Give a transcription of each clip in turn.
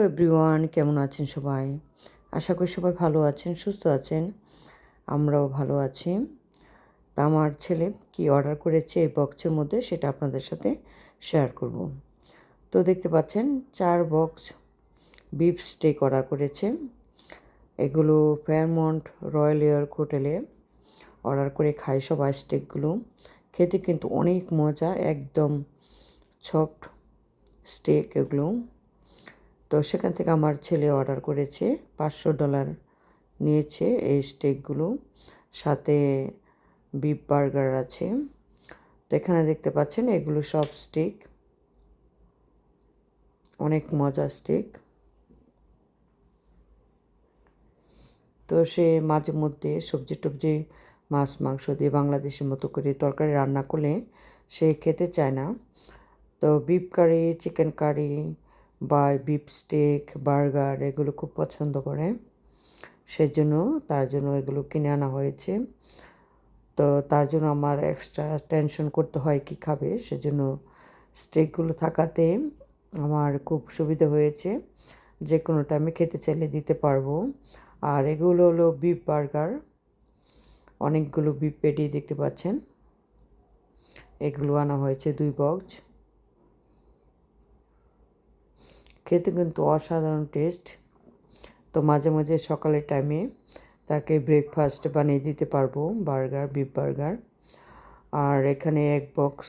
Hello everyone, কেমন আছেন সবাই? আশা করি সবাই ভালো আছেন, সুস্থ আছেন, আমরাও ভালো আছি। তা আমার ছেলে কি অর্ডার করেছে এই বক্সের মধ্যে সেটা আপনাদের সাথে শেয়ার করব। তো দেখতে পাচ্ছেন, চার বক্স বিফ স্টেক অর্ডার করেছে। এগুলো ফেয়ারমন্ট রয়্যাল এয়ার হোটেলে অর্ডার করে খাই সবাই স্টেকগুলো খেতে কিন্তু অনেক মজা, একদম সফট স্টেক এগুলো। তো সেখান থেকে আমার ছেলে অর্ডার করেছে, পাঁচশো ডলার নিয়েছে এই স্টেকগুলো সাথে বিফ বার্গার আছে। তো এখানে দেখতে পাচ্ছেন এগুলো সব স্টেক অনেক মজা স্টেক তো সে মাঝে মধ্যে সবজি টবজি, মাছ, মাংস দিয়ে বাংলাদেশের মতো করে তরকারি রান্না করলে সে খেতে চায় না। তো বিফ কারি চিকেন কারি বা বিফ স্টেক বার্গার এগুলো খুব পছন্দ করে। সেজন্য, তার জন্য এগুলো কিনে আনা হয়েছে। তো তার জন্য আমার এক্সট্রা টেনশন করতে হয় কি খাবে। সেজন্য স্টেকগুলো থাকাতে আমার খুব সুবিধা হয়েছে। যে কোনো টাইমে খেতে চাইলে দিতে পারব। আর এগুলো হলো বিফ বার্গার অনেকগুলো বিফ পেটি দেখতে পাচ্ছেন। এগুলো আনা হয়েছে দুই বক্স খেতে কিন্তু অসাধারণ টেস্ট তো মাঝে মাঝে সকালের টাইমে তাকে ব্রেকফাস্ট বানিয়ে দিতে পারব বার্গার বিফ বার্গার আর এখানে এক বক্স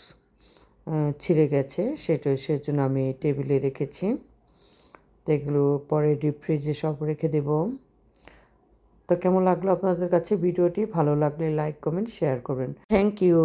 ছিঁড়ে গেছে, সেটা সেজন্য আমি টেবিলে রেখেছি। এগুলো পরে ডিপ ফ্রিজে সব রেখে দেব। তো কেমন লাগল আপনাদের কাছে ভিডিওটি? ভালো লাগলে লাইক কমেন্ট শেয়ার করবেন। Thank you